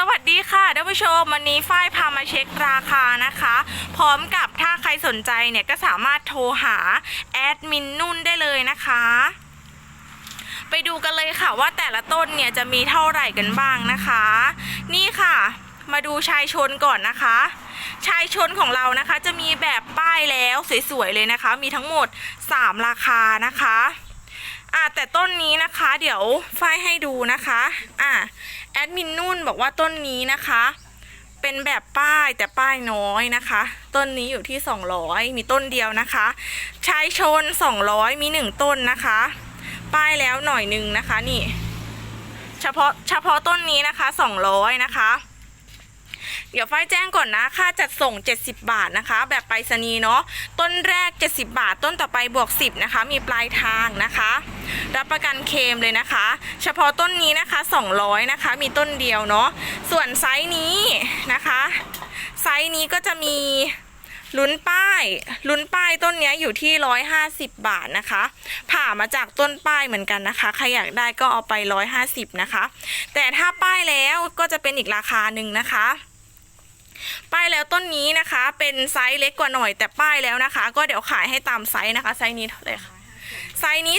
สวัสดีค่ะท่านผู้ชมวันนี้ฝ้ายพามาเช็คราคานะคะ พร้อมกับถ้าใครสนใจเนี่ยก็สามารถโทรหาแอดมินนุ่นได้เลยนะคะ ไปดูกันเลยค่ะว่าแต่ละต้นเนี่ยจะมีเท่าไหร่กันบ้างนะคะ นี่ค่ะ มาดูชายชนก่อนนะคะ ชายชนของเรานะคะจะมีแบบป้ายแล้วสวยๆเลยนะคะ มีทั้งหมด 3 ราคานะคะ อะแต่ต้นนี้นะคะ เดี๋ยวฝ้ายให้ดูนะคะอะแอดมินนุ่นบอกว่าต้นนี้นะคะ เป็นแบบป้ายแต่ป้ายน้อยนะคะ ต้นนี้อยู่ที่ 200 มีต้นเดียวนะคะชายชน 200 มี 1 ต้นนะคะ ป้ายแล้วหน่อยหนึ่งนะคะนี่ เฉพาะเฉพาะต้นนี้นะคะ 200 นะคะ เดี๋ยวฝ้ายแจ้งก่อนนะ ค่าจัดส่ง 70 บาทนะคะ แบบไปรษณีย์เนาะ ต้นแรก 70 บาท ต้นต่อไปบวก 10 นะคะ มีปลายทางนะคะ รับประกันเคมเลยนะคะ เฉพาะต้นนี้นะคะ 200 นะคะ มีต้นเดียวเนาะ ส่วนไซส์นี้นะคะ ไซส์นี้ก็จะมีลุ้นป้าย ลุ้นป้ายต้นเนี้ยอยู่ที่ 150 บาทนะคะ ผ่ามาจากต้นป้ายเหมือนกันนะคะ ใครอยากได้ก็เอาไป 150 นะคะ แต่ถ้าป้ายแล้วก็จะเป็นอีกราคาหนึ่งนะคะ ป้ายแล้วต้นนี้นะคะเป็นไซส์เล็กกว่าหน่อยแต่ป้ายแล้วนะคะ ก็เดี๋ยวขายให้ตามไซส์นะคะ ไซส์นี้เท่าไหร่คะไซส์นี้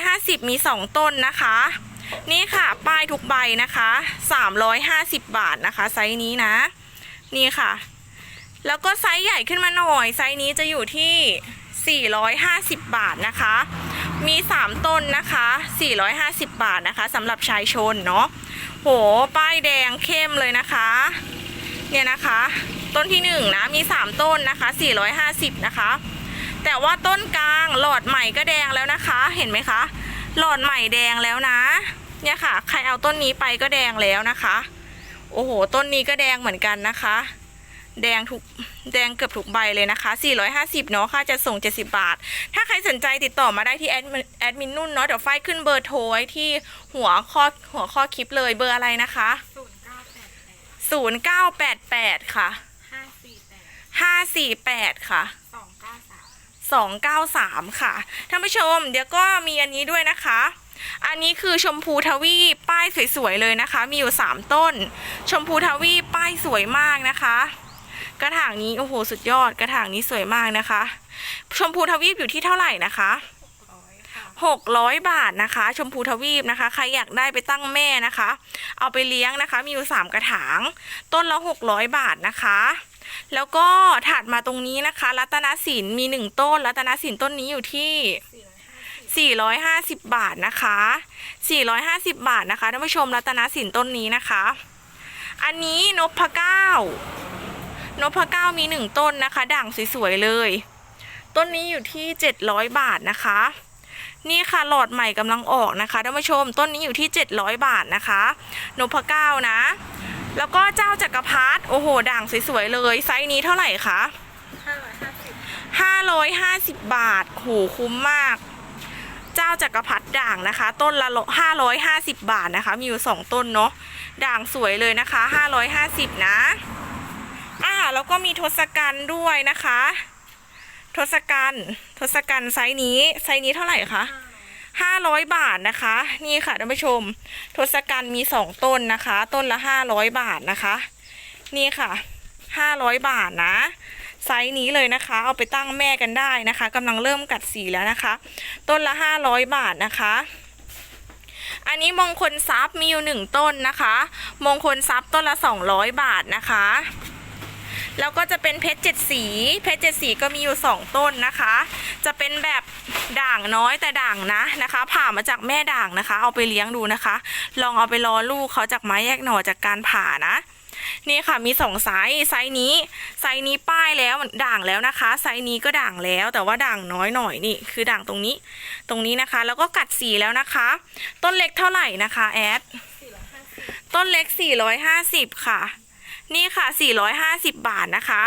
350 มี 2 ต้นนะคะ นี่ค่ะป้ายทุกใบนะคะ 350 บาทนะคะ ไซส์นี้นะ นี่ค่ะ แล้วก็ไซส์ใหญ่ขึ้นมาหน่อย ไซส์นี้จะอยู่ที่ 450 บาทนะคะ มี 3 ต้นนะคะ 450 บาทนะคะสำหรับชายชนเนาะโห ป้ายแดงเข้มเลยนะคะ เนี่ยนะคะ ต้นที่หนึ่งนะมี 3 ต้นนะคะ 450 นะคะ แต่ว่าต้นกลางหลอดใหม่ก็แดงแล้วนะคะ เห็นไหมคะ หลอดใหม่แดงแล้วนะ เนี่ยค่ะ ใครเอาต้นนี้ไปก็แดงแล้วนะคะ โอ้โห ต้นนี้ก็แดงเหมือนกันนะคะ แดงทุกแดงเกือบทุกใบเลยนะคะ 450 เนาะ ค่าจะส่ง 70 บาท ถ้าใครสนใจติดต่อมาได้ที่แอดมินแอดมินนุ่นเนาะ เดี๋ยวไฟขึ้นเบอร์โทรไว้ที่หัวข้อหัวข้อคลิปเลย เบอร์อะไรนะคะ ศูนย์เก้าแปดแปด0988ค่ะห้าสี่แปด548ค่ะสองเก้าสาม293ค่ะท่านผู้ชม เดี๋ยวก็มีอันนี้ด้วยนะคะ อันนี้คือชมพูทวีปป้ายสวยๆเลยนะคะ มีอยู่3ต้น ชมพูทวีปป้ายสวยมากนะคะ กระถางนี้โอ้โหสุดยอด กระถางนี้สวยมากนะคะ ชมพูทวีปอยู่ที่เท่าไหร่นะคะร้อยค่ะ 600 บาทนะคะ ชมพูทวีปนะคะ ใครอยากได้ไปตั้งแม่นะคะ เอาไปเลี้ยงนะคะ มีอยู่ 3 กระถาง ต้นละ 600 บาทนะคะแล้วก็ถัดมาตรงนี้นะคะ รัตนสินมี1ต้น รัตนสินต้นนี้อยู่ที่สี่ร้อยห้าสิบ450 บาทนะคะ 450 บาทนะคะท่านผู้ชมรัตนสินต้นนี้นะคะ อันนี้นพเก้านพเก้ามีหนึ่งต้นนะคะ ด่างสวยๆเลย ต้นนี้อยู่ที่ 700 บาทนะคะ นี่ค่ะหลอดใหม่กำลังออกนะคะท่านผู้ชมต้นนี้อยู่ที่ 700 บาทนะคะนพเก้านะ แล้วก็เจ้าจักรพรรดิโอ้โห ด่างสวยๆเลยไซส์นี้เท่าไหร่คะห้าร้อยห้าสิบ550 บาทโหคุ้มมาก เจ้าจักรพรรดิด่างนะคะ ต้นละ550 บาทนะคะ มีอยู่ 2 ต้นเนาะด่างสวยเลยนะคะ 550 นะอ่าแล้วก็มีทศกัณฐ์ด้วยนะคะ ทศกัณฐ์ทศกัณฐ์ไซส์นี้ไซส์นี้เท่าไหร่คะ500บาทนะคะ นี่ค่ะท่านผู้ชม ทศกัณฐ์มี2ต้นนะคะ ต้นละ500บาทนะคะ นี่ค่ะ500บาทนะไซส์นี้เลยนะคะ เอาไปตั้งแม่กันได้นะคะกำลังเริ่มกัดสีแล้วนะคะ ต้นละ500บาทนะคะ อันนี้มงคลทรัพย์มีอยู่หนึ่งต้นนะคะ มงคลทรัพย์ต้นละ200บาทนะคะ แล้วก็จะเป็นเพชรเจ็ดสี เพชรเจ็ดสีก็มีอยู่ 2 ต้นนะคะ จะเป็นแบบด่างน้อยแต่ด่างนะนะคะ ผ่ามาจากแม่ด่างนะคะ เอาไปเลี้ยงดูนะคะ ลองเอาไปรอลูกเขาจากไม้แยกหน่อจากการผ่านะนี่ค่ะมีสองไซส์ไซส์นี้ไซส์นี้ป้ายแล้วด่างแล้วนะคะไซส์นี้ก็ด่างแล้ว แต่ว่าด่างน้อยหน่อยนี่คือด่างตรงนี้ ตรงนี้นะคะ แล้วก็กัดสีแล้วนะคะ ต้นเล็กเท่าไหร่นะคะแอดสี่ร้อยห้าสิบต้นเล็ก 450 ค่ะ นี่ค่ะ 450 บาทนะคะ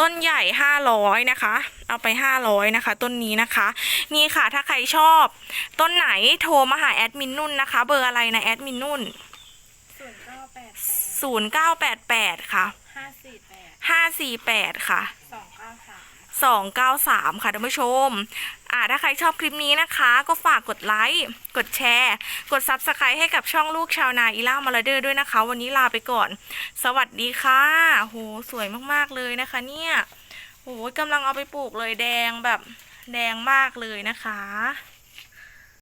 ต้นใหญ่ 500 นะคะ เอาไป 500 นะคะ ต้นนี้นะคะ นี่ค่ะถ้าใครชอบ ต้นไหนโทรมาหาแอดมินนุ่นนะคะ เบอร์อะไรนะแอดมินนุ่นศูนย์เก้าแปดแปด0988 ค่ะห้าสี่แปด548 ค่ะสองเก้าสาม 293 ค่ะท่านผู้ชม อ่าถ้าใครชอบคลิปนี้นะคะ ก็ฝากกดไลค์ กดแชร์ กด Subscribe ให้กับช่องลูกชาวนาอีล่ามาลเดอร์ด้วยนะคะ วันนี้ลาไปก่อน สวัสดีค่ะ โห สวยมากๆเลยนะคะเนี่ยโหกำลังเอาไปปลูกเลยแดงแบบแดงมากเลยนะคะ